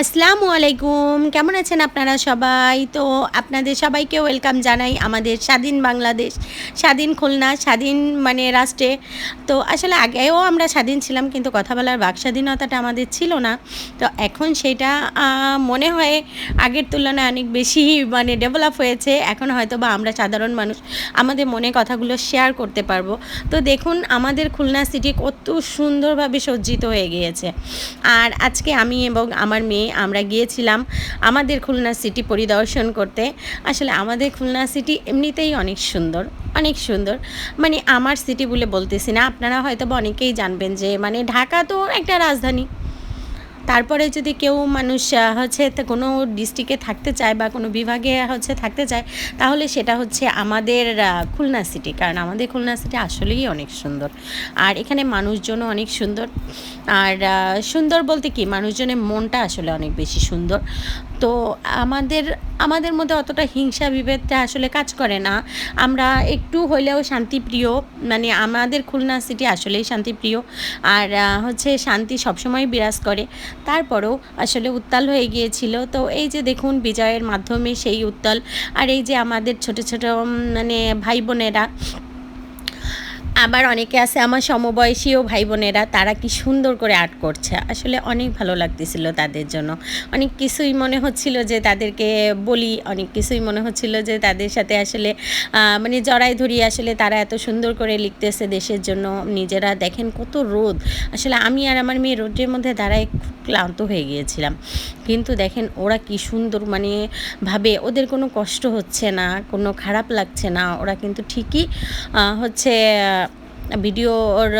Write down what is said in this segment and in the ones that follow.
আসসালামু আলাইকুম। কেমন আছেন আপনারা সবাই? তো আপনাদের সবাইকে ওয়েলকাম জানাই আমাদের স্বাধীন বাংলাদেশ, স্বাধীন খুলনা, স্বাধীন মানে রাষ্ট্রে। তো আসলে আগেও আমরা স্বাধীন ছিলাম কিন্তু কথা বলার বাক স্বাধীনতাটা আমাদের ছিল না। তো এখন সেটা মনে হয় আগের তুলনায় অনেক বেশি মানে ডেভেলপ হয়েছে। এখন হয়তো বা আমরা সাধারণ মানুষ, আমাদের মনে কথাগুলো শেয়ার করতে পারব। তো দেখুন, আমাদের খুলনা সিটি কত সুন্দরভাবে সজ্জিত হয়ে গিয়েছে। আর আজকে আমি এবং আমার মেয়ে আমরা গিয়েছিলাম আমাদের খুলনা সিটি পরিদর্শন করতে। আসলে আমাদের খুলনা সিটি এমনিতেই অনেক সুন্দর অনেক সুন্দর। মানে আমার সিটি বলে বলতেছি না, আপনারা হয়তো অনেকেই জানবেন যে মানে ঢাকা তো একটা রাজধানী। তারপরে যদি কেউ মানুষ হচ্ছে কোনো ডিস্ট্রিক্টে থাকতে চায় বা কোনো বিভাগে হচ্ছে থাকতে চায়, তাহলে সেটা হচ্ছে আমাদের খুলনা সিটি কারণ আমাদের খুলনা সিটি আসলেই অনেক সুন্দর। আর এখানে মানুষজনও অনেক সুন্দর। আর সুন্দর বলতে কি, মানুষজনের মনটা আসলে অনেক বেশি সুন্দর। তো আমাদের আমাদের মধ্যে অতটা হিংসা বিভেদটা আসলে কাজ করে না। আমরা একটু হইলেও শান্তিপ্রিয় মানে আমাদের খুলনা সিটি আসলেই শান্তিপ্রিয়। আর হচ্ছে শান্তি সবসময় বিরাজ করে। তারপরেও আসলে উত্তাল হয়ে গিয়েছিল। তো এই যে দেখুন বিজয়ের মাধ্যমে সেই উত্তাল, আর এই যে আমাদের ছোট ছোট মানে ভাই বোনেরা আবার অনেকে আছে, আমার সমবয়সীও ভাই বোনেরা তারা কি সুন্দর করে আর্ট করছে? আসলে অনেক ভালো লাগতেছিল তাদের জন্য। অনেক কিছুই মনে হচ্ছিল যে তাদেরকে বলি, অনেক কিছুই মনে হচ্ছিল যে তাদের সাথে আসলে মানে জড়াই ধরি আসলে তারা এত সুন্দর করে লিখতেছে দেশের জন্য। নিজেরা দেখেন কত রোদ। আসলে আমি আর আমার মেয়ে রোদের মধ্যে দাঁড়ায় খুব ক্লান্ত হয়ে গিয়েছিলাম। কিন্তু দেখেন ওরা কি সুন্দর মানে ভাবে ওদের কোনো কষ্ট হচ্ছে না, কোনো খারাপ লাগছে না। ওরা কিন্তু ঠিকই হচ্ছে ভিডিওর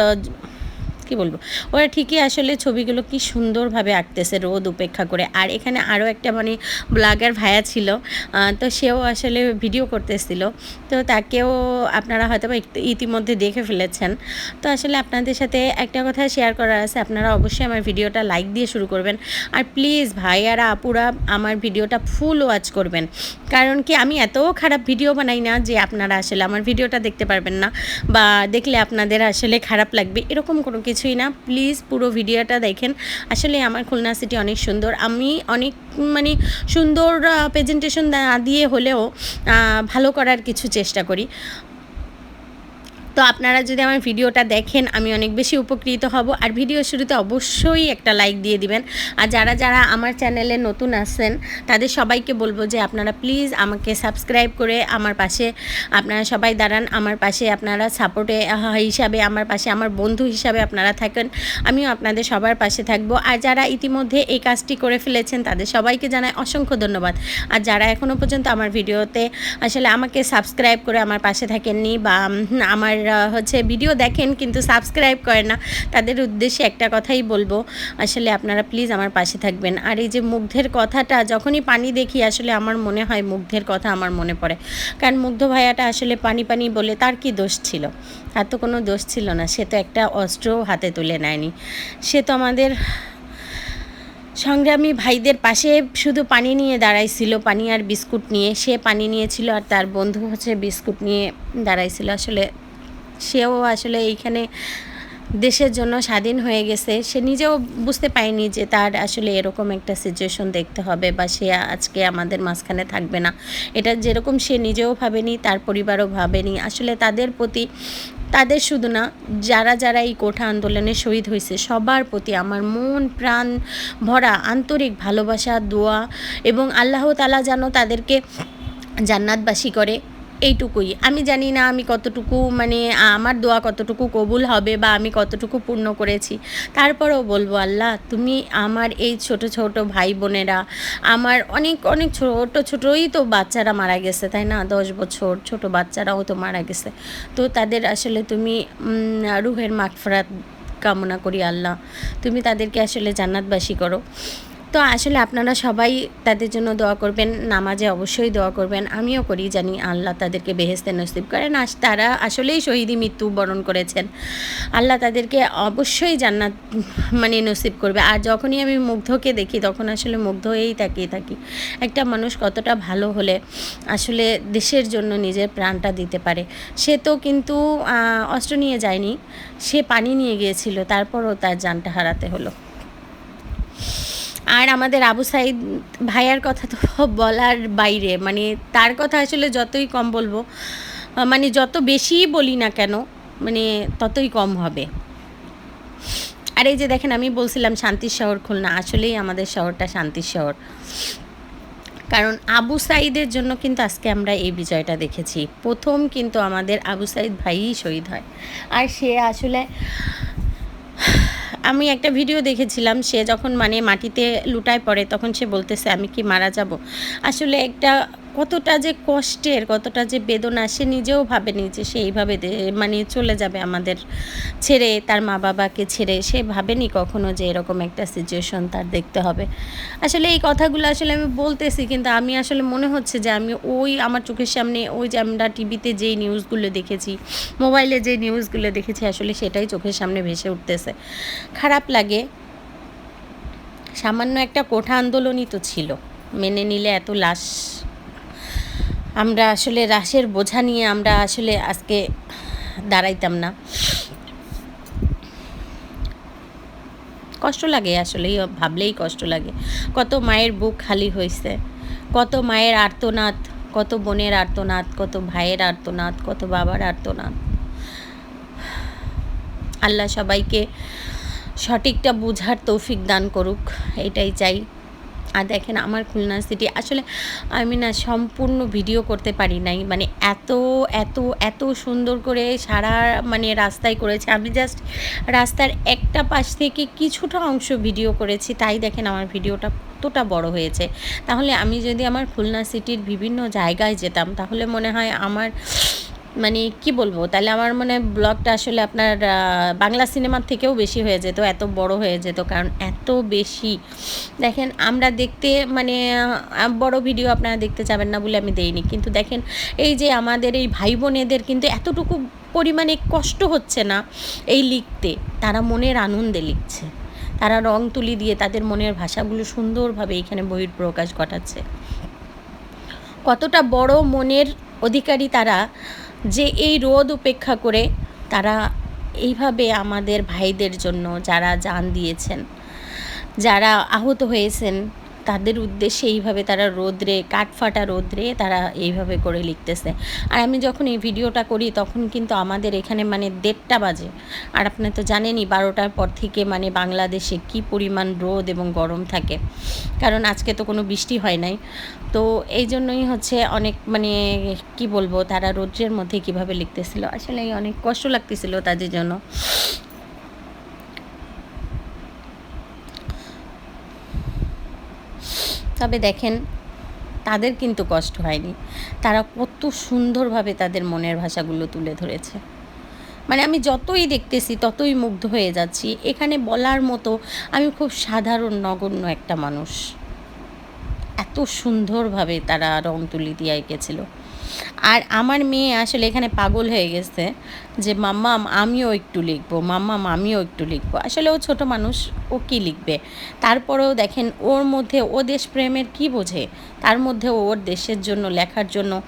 কি বলব? ওরা ঠিকই আসলে ছবিগুলো কি সুন্দরভাবে আঁকতেছে রোদ উপেক্ষা করে। আর এখানে আরও একটা মানে ব্লগার ভাইয়া ছিল তো সেও আসলে ভিডিও করতেছিল। তো তাকেও আপনারা হয়তো বা ইতিমধ্যে দেখে ফেলেছেন। তো আসলে আপনাদের সাথে একটা কথা শেয়ার করার আছে, আপনারা অবশ্যই আমার ভিডিওটা লাইক দিয়ে শুরু করবেন। আর প্লিজ ভাইয়ারা আপুরা আমার ভিডিওটা ফুল ওয়াচ করবেন। কারণ কি আমি এত খারাপ ভিডিও বানাই না যে আপনারা আসলে আমার ভিডিওটা দেখতে পারবেন না, বা দেখলে আপনাদের আসলে খারাপ লাগবে, এরকম কোনো কিছুই না। প্লিজ পুরো ভিডিওটা দেখেন। আসলে আমার খুলনা সিটি অনেক সুন্দর। আমি অনেক মানে সুন্দর প্রেজেন্টেশন দিয়ে হলেও ভালো করার কিছু চেষ্টা করি। তো আপনারা যদি আমার ভিডিওটা দেখেন, আমি অনেক বেশি উপকৃত হব। আর ভিডিও শুরুতে অবশ্যই একটা লাইক দিয়ে দিবেন। আর যারা যারা আমার চ্যানেলে নতুন আসছেন তাদের সবাইকে বলব যে আপনারা প্লিজ আমাকে সাবস্ক্রাইব করে আমার পাশে, আপনারা সবাই দাঁড়ান, আমার পাশে আপনারা সাপোর্টে হিসাবে, আমার পাশে আমার বন্ধু হিসাবে আপনারা থাকেন। আমিও আপনাদের সবার পাশে থাকব। আর যারা ইতিমধ্যে এই কাজটি করে ফেলেছেন, তাদের সবাইকে জানাই অসংখ্য ধন্যবাদ। আর যারা এখনও পর্যন্ত আমার ভিডিওতে আসলে আমাকে সাবস্ক্রাইব করে আমার পাশে থাকেননি বা আমার হচ্ছে ভিডিও দেখেন কিন্তু সাবস্ক্রাইব করেন না। তাদের উদ্দেশ্যে একটা কথাই বলব। আসলে আপনারা প্লিজ আমার পাশে থাকবেন। আর এই যে মুগ্ধের কথাটা, যখনই পানি দেখি, আসলে আমার মনে হয় মুগ্ধের কথা আমার মনে পড়ে। কারণ মুগ্ধ ভাইয়াটা আসলে পানি পানি বলে তার কি দোষ ছিল? তার তো কোনো দোষ ছিল না। সে তো একটা অস্ত্রও হাতে তুলে নেয়নি। সে তো আমাদের সংগ্রামী ভাইদের পাশে শুধু পানি নিয়ে দাঁড়াইছিল, পানি আর বিস্কুট নিয়ে। সে পানি নিয়েছিল আর তার বন্ধু হচ্ছে বিস্কুট নিয়ে দাঁড়াইছিল। আসলে সেও আসলে এইখানে দেশের জন্য স্বাধীন হয়ে গেছে। সে নিজেও বুঝতে পারেনি যে তার আসলে এরকম একটা সিচুয়েশন দেখতে হবে বা সে আজকে আমাদের মাঝখানে থাকবে না। এটা যেরকম সে নিজেও ভাবেনি, তার পরিবারও ভাবেনি। আসলে তাদের প্রতি তাদের শুধু না, যারা যারা এই কোঠা আন্দোলনে শহীদ হয়েছে, সবার প্রতি আমার মন, প্রাণ ভরা আন্তরিক ভালোবাসা, দোয়া এবং আল্লাহ তালা যেন তাদেরকে জান্নাতবাসী করে। এইটুকুই। আমি জানি না আমি কতটুকু মানে আমার দোয়া কতটুকু কবুল হবে বা আমি কতটুকু পূর্ণ করেছি। তারপরেও বলব, আল্লাহ, তুমি আমার এই ছোট ছোট ভাই বোনেরা, আমার অনেক অনেক ছোট ছোটই তো বাচ্চারা মারা গেছে, তাই না? দশ বছর ছোট বাচ্চারাও তো মারা গেছে। তো তাদের আসলে তুমি রুহের মাগফরাত কামনা করি, আল্লাহ। তুমি তাদেরকে আসলে জান্নাতবাসী করো। তো আসলে আপনারা সবাই তাদের জন্য দোয়া করবেন, নামাজে অবশ্যই দোয়া করবেন। আমিও করি, জানি আল্লাহ তাদেরকে বেহেস্তে নসিব করেন আস তারা আসলেই শহীদি মৃত্যু বরণ করেছেন। আল্লাহ তাদেরকে অবশ্যই জান্নাত মানে নসিব করবে। আর যখনই আমি মুগ্ধকে দেখি, তখন আসলে মুগ্ধ হয়েই তাকিয়ে থাকি। একটা মানুষ কতটা ভালো হলে আসলে দেশের জন্য নিজের প্রাণটা দিতে পারে। সে তো কিন্তু অস্ত্র নিয়ে যায়নি, সে পানি নিয়ে গিয়েছিল, তারপরও তার জানটা হারাতে হলো। আর আমাদের আবু সাইদ ভাইয়ার কথা তো বলার বাইরে। মানে তার কথা আসলে যতই কম বলব মানে যত বেশিই বলি না কেন মানে ততই কম হবে। আর এই যে দেখেন, আমি বলছিলাম শান্তির শহর খুলনা, আসলেই আমাদের শহরটা শান্তির শহর। কারণ আবু সাইদের জন্য কিন্তু আজকে আমরা এই বিজয়টা দেখেছি। প্রথম কিন্তু আমাদের আবু সাইদ ভাইই শহীদ হয়। আর সে আসলে আমি একটা ভিডিও দেখেছিলাম, সে যখন মানে মাটিতে লুটায় পড়ে, তখন সে বলতেছে, আমি কি মারা যাব? আসলে একটা কতটা যে কষ্টের, কতটা যে বেদনা সে নিজেও ভাবেনি যে সে এইভাবে মানে চলে যাবে আমাদের ছেড়ে, তার মা বাবাকে ছেড়ে। সে ভাবেনি কখনো যে এরকম একটা সিচুয়েশন তার দেখতে হবে। আসলে এই কথাগুলো আসলে আমি বলতেছি, কিন্তু আমি আসলে মনে হচ্ছে যে আমি ওই আমার চোখের সামনে, ওই যে আমরা টিভিতে যেই নিউজগুলো দেখেছি মোবাইলে যে নিউজগুলো দেখেছি, আসলে সেটাই চোখের সামনে ভেসে উঠতেছে। খারাপ লাগে। সামান্য একটা কোঠা আন্দোলনই তো ছিল। মেনে নিলে এত লাশ আমরা আসলে রাশের বোঝা নিয়ে আমরা আসলে আজকে দাঁড়াইতাম না। কষ্ট লাগে আসলে ভাবলেই কষ্ট লাগে। কত মায়ের বুক খালি হয়েছে কত মায়ের আর্তনাদ, কত বোনের আর্তনাদ, কত ভাইয়ের আর্তনাদ, কত বাবার আর্তনাদ। আল্লাহ সবাইকে সঠিকটা বোঝার তৌফিক দান করুক, এটাই চাই। আর দেখেন আমার খুলনা সিটি আসলে আমি না সম্পূর্ণ ভিডিও করতে পারি নাই। মানে এত এত এত সুন্দর করে সারা মানে রাস্তায় করেছে। আমি জাস্ট রাস্তার একটা পাশ থেকে কিছুটা অংশ ভিডিও করেছি, তাই দেখেন আমার ভিডিওটা কতটা বড় হয়েছে। তাহলে আমি যদি আমার খুলনা সিটির বিভিন্ন জায়গায় যেতাম, তাহলে মনে হয় আমার মানে কি বলব? তাহলে আমার মনে ব্লগটা আসলে আপনার বাংলা সিনেমার থেকেও বেশি হয়ে যেত, এত বড় হয়ে যেত, কারণ এত বেশি। দেখেন, আমরা দেখতে মানে বড় ভিডিও আপনারা দেখতে যাবেন না বলে আমি দেইনি। কিন্তু দেখেন, এই যে আমাদের এই ভাই বোনেদের কিন্তু এতটুকু পরিমাণে কষ্ট হচ্ছে না এই লিখতে। তারা মনের আনন্দে লিখছে। তারা রং তুলি দিয়ে তাদের মনের ভাষাগুলো সুন্দরভাবে এখানে বহির প্রকাশ ঘটাচ্ছে। কতটা বড় মনের অধিকারী তারা যে এই রোদ উপেক্ষা করে তারা এইভাবে আমাদের ভাইদের জন্য যারা জান দিয়েছেন, যারা আহত হয়েছেন তাদের উদ্দেশ্যে এইভাবে তারা রোদ্রে কাঠফাটা রোদ্রে তারা এইভাবে করে লিখতেছে। আর আমি যখন এই ভিডিওটা করি তখন কিন্তু আমাদের এখানে মানে দেড়টা বাজে। আর আপনি তো জানেনই বারোটার পর থেকে মানে বাংলাদেশে কি পরিমাণ রোদ এবং গরম থাকে। কারণ আজকে তো কোনো বৃষ্টি হয় নাই। তো এই জন্যই হচ্ছে অনেক মানে কি বলব তারা রৌদ্রের মধ্যে কীভাবে লিখতেছিল। আসলে অনেক কষ্ট লাগতেছিল তাদের জন্য। তবে দেখেন, তাদের কিন্তু কষ্ট হয়নি। তারা কত সুন্দরভাবে তাদের মনের ভাষাগুলো তুলে ধরেছে। মানে আমি যতই দেখতেছি, ততই মুগ্ধ হয়ে যাচ্ছি। এখানে বলার মতো আমি খুব সাধারণ, নগণ্য একটা মানুষ। এত সুন্দরভাবে তারা রং তুলি দিয়ে এঁকেছিল। আর আমার মেয়ে আসলে এখানে পাগল হয়ে গেছে। যে, মাম্মাম, আমিও একটু লিখব, মাম্মাম, আমিও একটু লিখব। আসলে ও ছোট মানুষ, ও কি লিখবে? তারপরেও দেখেন, ওর মধ্যে ও দেশপ্রেমের কি বোঝে? তার মধ্যে ওর দেশের জন্য, লেখার জন্য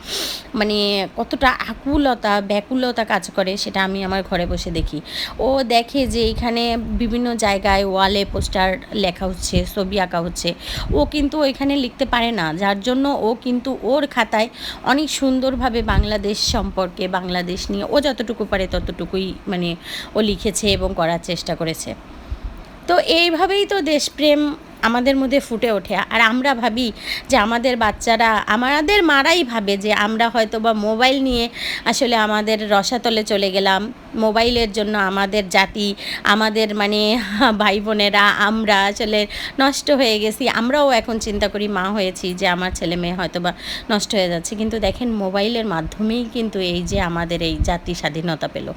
মানে কতটা আকুলতা, ব্যাকুলতা কাজ করে, সেটা আমি আমার ঘরে বসে দেখি। ও দেখে যে, এখানে বিভিন্ন জায়গায় ওয়ালে পোস্টার লেখা হচ্ছে, ছবি আঁকা হচ্ছে। ও কিন্তু ওইখানে লিখতে পারে না, যার জন্য ও কিন্তু ওর খাতায় অনেক সুন্দরভাবে বাংলাদেশ সম্পর্কে, বাংলাদেশ নিয়ে ও যতটুকু পারে ততটুকুই মানে ও লিখেছে এবং করার চেষ্টা করেছে। তো এইভাবেই তো দেশপ্রেম আমাদের মধ্যে ফুটে ওঠে। আর আমরা ভাবি যে আমাদের বাচ্চারা, আমাদের মারাই ভাবে যে আমরা হয়তো বা মোবাইল নিয়ে আসলে আমাদের রসাতলে চলে গেলাম। মোবাইলের জন্য আমাদের জাতি, আমাদের মানে ভাই বোনেরা আমরা আসলে নষ্ট হয়ে গেছি। আমরাও এখন চিন্তা করি মা হয়েছি যে আমার ছেলে মেয়ে হয়তো বা নষ্ট হয়ে যাচ্ছে। কিন্তু দেখেন, মোবাইলের মাধ্যমেই কিন্তু এই যে আমাদের এই জাতি স্বাধীনতা পেল।